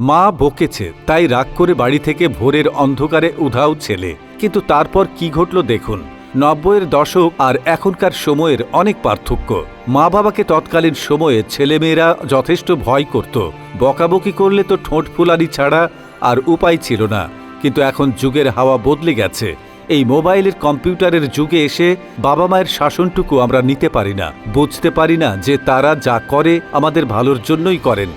মা বকেছে, তাই রাগ করে বাড়ি থেকে ভোরের অন্ধকারে উধাও ছেলে। কিন্তু তারপর কি ঘটল দেখুন। নব্বইয়ের দশক আর এখনকার সময়ের অনেক পার্থক্য। মা বাবাকে তৎকালীন সময়ে ছেলেমেয়েরা যথেষ্ট ভয় করত। বকাবকি করলে তো ঠোঁট ফুলানি ছাড়া আর উপায় ছিল না। কিন্তু এখন যুগের হাওয়া বদলে গেছে। এই মোবাইলের কম্পিউটারের যুগে এসে বাবা মায়ের শাসনটুকু আমরা নিতে পারি না। বুঝতে পারি না যে তারা যা করে আমাদের ভালোর জন্যই করেন।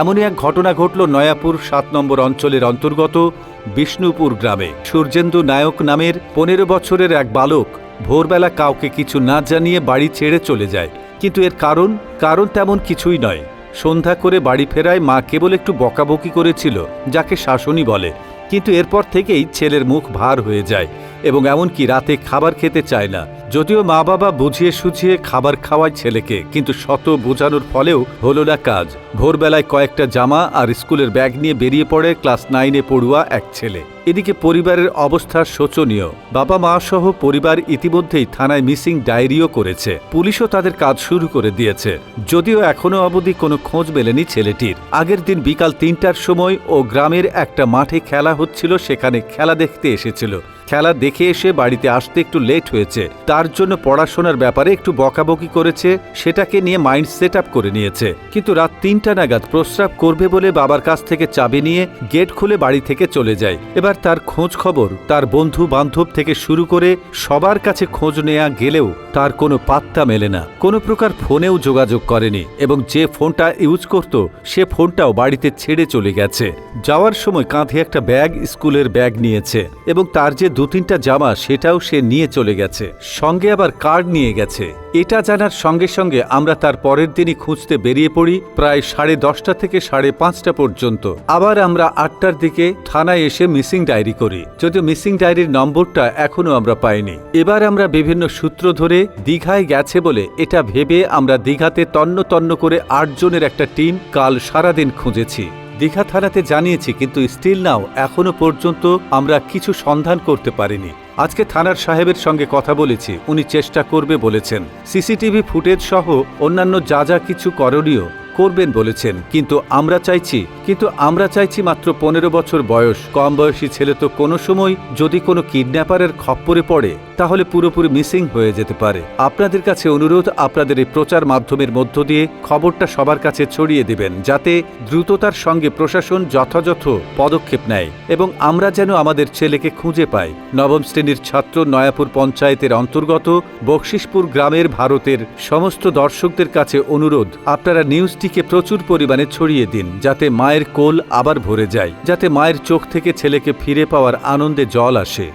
এমনই এক ঘটনা ঘটল নয়াপুর সাত নম্বর অঞ্চলের অন্তর্গত বিষ্ণুপুর গ্রামে। সূর্যেন্দু নায়ক নামের পনেরো বছরের এক বালক ভোরবেলা কাউকে কিছু না জানিয়ে বাড়ি ছেড়ে চলে যায়। কিন্তু এর কারণ কারণ তেমন কিছুই নয়। সন্ধ্যা করে বাড়ি ফেরায় মা কেবল একটু বকাবকি করেছিল, যাকে শাসনই বলে। কিন্তু এরপর থেকেই ছেলের মুখ ভার হয়ে যায় এবং এমনকি রাতে খাবার খেতে চায় না। যদিও মা বাবা বুঝিয়ে সুঝিয়ে খাবার খাওয়ায় ছেলেকে, কিন্তু শত বোঝানোর ফলেও হলো না কাজ। ভোরবেলায় কয়েকটা জামা আর স্কুলের ব্যাগ নিয়ে বেরিয়ে পড়ে ক্লাস নাইনে পড়ুয়া এক ছেলে। এদিকে পরিবারের অবস্থা শোচনীয়। বাবা, মা সহ পরিবার ইতিমধ্যেই থানায় মিসিং ডায়েরিও করেছে। পুলিশও তাদের কাজ শুরু করে দিয়েছে। যদিও এখনও অবধি কোনো খোঁজ মেলেনি ছেলেটির। আগের দিন বিকাল তিনটার সময় ও গ্রামের একটা মাঠে খেলা হচ্ছিল, সেখানে খেলা দেখতে এসেছিল। খেলা দেখে এসে বাড়িতে আসতে একটু লেট হয়েছে। তার জন্য পড়াশোনার ব্যাপারে একটু বকাবকি করেছে, সেটাকে নিয়ে মাইন্ড সেট আপ করে নিয়েছে। কিন্তু রাত তিনটা নাগাদ প্রস্রাব করবে বলে বাবার কাছ থেকে চাবি নিয়ে গেট খুলে বাড়ি থেকে চলে যায়। এবার তার খোঁজ খবর, তার বন্ধু বান্ধব থেকে শুরু করে সবার কাছে খোঁজ নেওয়া গেলেও তার কোনো পাত্তা মেলে না। কোনো প্রকার ফোনেও যোগাযোগ করেনি এবং যে ফোনটা ইউজ করত, সে ফোনটাও বাড়িতে ছেড়ে চলে গেছে। যাওয়ার সময় কাঁধে একটা ব্যাগ স্কুলের ব্যাগ নিয়েছে এবং তার যে দু তিনটা জামা, সেটাও সে নিয়ে চলে গেছে। সঙ্গে আবার কার্ড নিয়ে গেছে। এটা জানার সঙ্গে সঙ্গে আমরা তার পরের দিনই খুঁজতে বেরিয়ে পড়ি প্রায় সাড়ে দশটা থেকে সাড়ে পাঁচটা পর্যন্ত। আবার আমরা আটটার দিকে থানায় এসে মিসিং ডায়েরি করি। যদিও মিসিং ডায়েরির নম্বরটা এখনও আমরা পাইনি। এবার আমরা বিভিন্ন সূত্র ধরে দীঘায় গেছে বলে এটা ভেবে আমরা দীঘাতে তন্ন তন্ন করে আটজনের একটা টিম কাল সারাদিন খুঁজেছি। দীঘা থানাতে জানিয়েছি, কিন্তু স্টিল নাও এখনও পর্যন্ত আমরা কিছু সন্ধান করতে পারিনি। আজকে থানার সাহেবের সঙ্গে কথা বলেছি, উনি চেষ্টা করবে বলেছেন। সিসিটিভি ফুটেজ সহ অন্যান্য যা যা কিছু করণীয় করবেন বলেছেন, কিন্তু আমরা চাইছি, কিন্তু আমরা চাইছি মাত্র পনেরো বছর বয়স, কম বয়সী ছেলে তো কোনো সময় যদি কোনো কিডন্যাপারের খপ্পরে পড়ে। তাহলে পুরোপুরি মিসিং হয়ে যেতে পারে। আপনাদের কাছে অনুরোধ, আপনাদের এই প্রচার মাধ্যমের মধ্য দিয়ে খবরটা সবার কাছে ছড়িয়ে দিবেন, যাতে দ্রুততার সঙ্গে প্রশাসন যথাযথ পদক্ষেপ নেয় এবং আমরা যেন আমাদের ছেলেকে খুঁজে পাই। নবম শ্রেণির ছাত্র নয়াপুর পঞ্চায়েতের অন্তর্গত বকশিসপুর গ্রামের ভারতের সমস্ত দর্শকদের কাছে অনুরোধ, আপনারা নিউজটিকে প্রচুর পরিমাণে ছড়িয়ে দিন, যাতে মায়ের কোল আবার ভরে যায়, যাতে মায়ের চোখ থেকে ছেলেকে ফিরে পাওয়ার আনন্দে জল আসে।